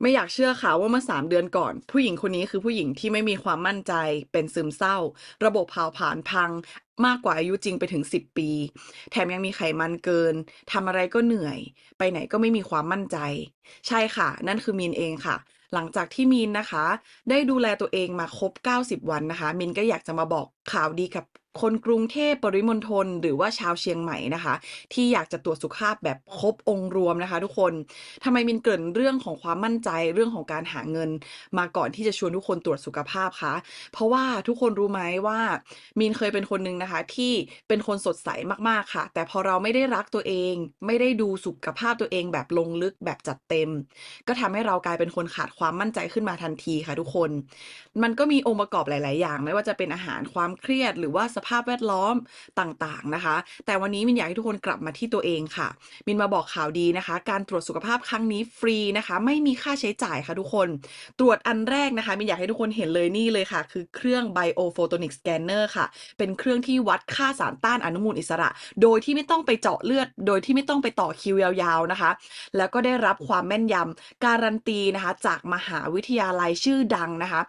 ไม่อยากเชื่อค่ะว่าเมื่อ3เดือนก่อน ผู้หญิงคนนี้คือผู้หญิงที่ไม่มีความมั่นใจ เป็นซึมเศร้า ระบบเผาผลาญพัง มากกว่าอายุจริงไปถึง 10 ปี แถมยังมีไขมันเกินทำอะไรก็เหนื่อย ไปไหนก็ไม่มีความมั่นใจ ใช่ค่ะ นั่นคือมีนเองค่ะ หลังจากที่มีนนะคะ ได้ดูแลตัวเองมาครบ 90 วันนะคะ มินก็อยากจะมาบอก ข่าวดีกับคนกรุงเทพปริมณฑลหรือว่าชาวเชียงใหม่นะคะ ที่อยากจะตรวจสุขภาพแบบครบองค์รวมนะคะ ทุกคนทำไมมินเกริ่นเรื่องของความมั่นใจเรื่องของการหาเงิน มาก่อนที่จะชวนทุกคนตรวจสุขภาพคะเพราะว่าทุกคนรู้ไหมว่า มินเคยเป็นคนหนึ่งนะคะ ที่เป็นคนสดใสมากๆค่ะ แต่พอเราไม่ได้รักตัวเอง ไม่ได้ดูสุขภาพตัวเองแบบลงลึกแบบจัดเต็ม ก็ทำให้เรากลายเป็นคนขาดความมั่นใจขึ้นมาทันทีค่ะ ทุกคน มันก็มีองค์ประกอบหลาย ๆ อย่าง ไม่ว่าจะเป็นอาหารความเครียด หรือว่าสภาพแวดล้อมต่างๆนะคะ แต่วันนี้มินอยากให้ทุกคนกลับมาที่ตัวเองค่ะ มินมาบอกข่าวดีนะคะ การตรวจสุขภาพครั้งนี้ฟรีนะคะ ไม่มีค่าใช้จ่ายค่ะทุกคน ตรวจอันแรกนะคะมินอยากให้ทุกคนเห็นเลยนี่เลยค่ะ คือเครื่อง Biophotonic Scanner ค่ะ เป็นเครื่องที่วัดค่าสารต้านอนุมูลอิสระ โดยที่ไม่ต้องไปเจาะเลือด โดยที่ไม่ต้องไปต่อคิวยาวๆนะคะ แล้วก็ได้รับความแม่นยำการันตีนะคะจากมหาวิทยาลัยชื่อดังนะคะ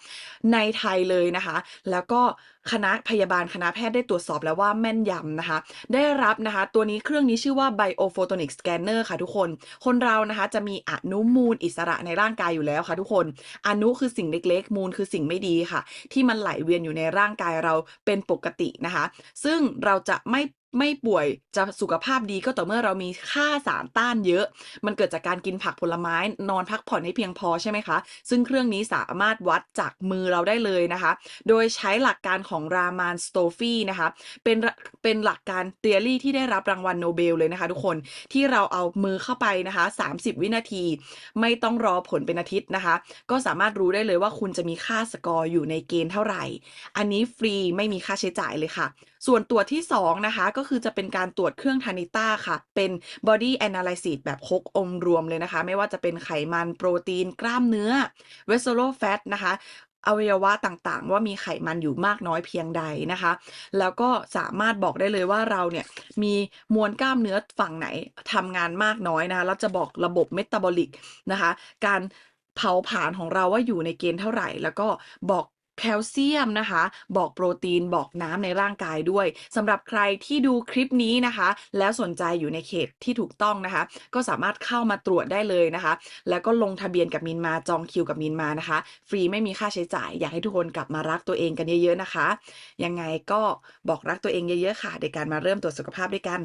ในไทยเลยนะคะ แล้วก็คณะพยาบาลคณะแพทย์ได้ตรวจสอบแล้วว่าแม่นยำนะคะ ได้รับนะคะตัวนี้เครื่องนี้ชื่อว่า Biophotonic Scanner ค่ะทุกคน คนเรานะคะจะมีอนุมูลอิสระในร่างกายอยู่แล้วค่ะทุกคน อนุคือสิ่งเล็กๆ มูลคือสิ่งไม่ดีค่ะ ที่มันไหลเวียนอยู่ในร่างกายเราเป็นปกตินะคะ ซึ่งเราจะไม่ ไม่ป่วยจะสุขภาพดีก็ต่อเมื่อเรามีค่าสารต้านเยอะ มันเกิดจากการกินผักผลไม้นอนพักผ่อนให้เพียงพอใช่ไหมคะ ซึ่งเครื่องนี้สามารถวัดจากมือเราได้เลยนะคะ โดยใช้หลักการของรามานสโตฟีนะคะ เป็นเป็นหลักการเทอรี่ที่ได้รับรางวัลโนเบลเลยนะคะ ทุกคนที่เราเอามือเข้าไปนะคะ 30 วินาที ไม่ต้องรอผลเป็นอาทิตย์นะคะ ก็สามารถรู้ได้เลยว่าคุณจะมีค่าสกอร์อยู่ในเกณฑ์เท่าไหร่ อันนี้ฟรีไม่มีค่าใช้จ่ายเลยค่ะ ส่วนตรวที่2นะคะก็คือจะเป็นการตรวจเครื่องทานิต้าค่ะ เป็น body analysis แบบครบองค์รวมเลยนะคะ ไม่ว่าจะเป็นไขมันโปรตีน กล้ามเนื้อ visceral fat นะคะอวัยวะต่างๆ ว่ามีไขมันอยู่มากน้อยเพียงใดนะคะ แล้วก็สามารถบอกได้เลยว่าเราเนี่ยมีมวลกล้ามเนื้อฝั่งไหนทำงานมากน้อยนะคะแล้วจะบอกระบบเมตาบอลิกนะคะ การเผาผลาญของเราว่าอยู่ในเกณฑ์เท่าไหร่ แล้วก็บอก แคลเซียมนะคะ บอกโปรตีนบอกน้ำในร่างกายด้วยสำหรับใครที่ดูคลิปนี้นะคะ แล้วสนใจอยู่ในเขตที่ถูกต้องนะคะ ก็สามารถเข้ามาตรวจได้เลยนะคะ แล้วก็ลงทะเบียนกับมินมาจองคิวกับมินมานะคะ ฟรีไม่มีค่าใช้จ่าย อยากให้ทุกคนกลับมารักตัวเองกันเยอะๆนะคะ ยังไงก็บอกรักตัวเองเยอะๆค่ะ ในการมาเริ่มตรวจสุขภาพด้วยกัน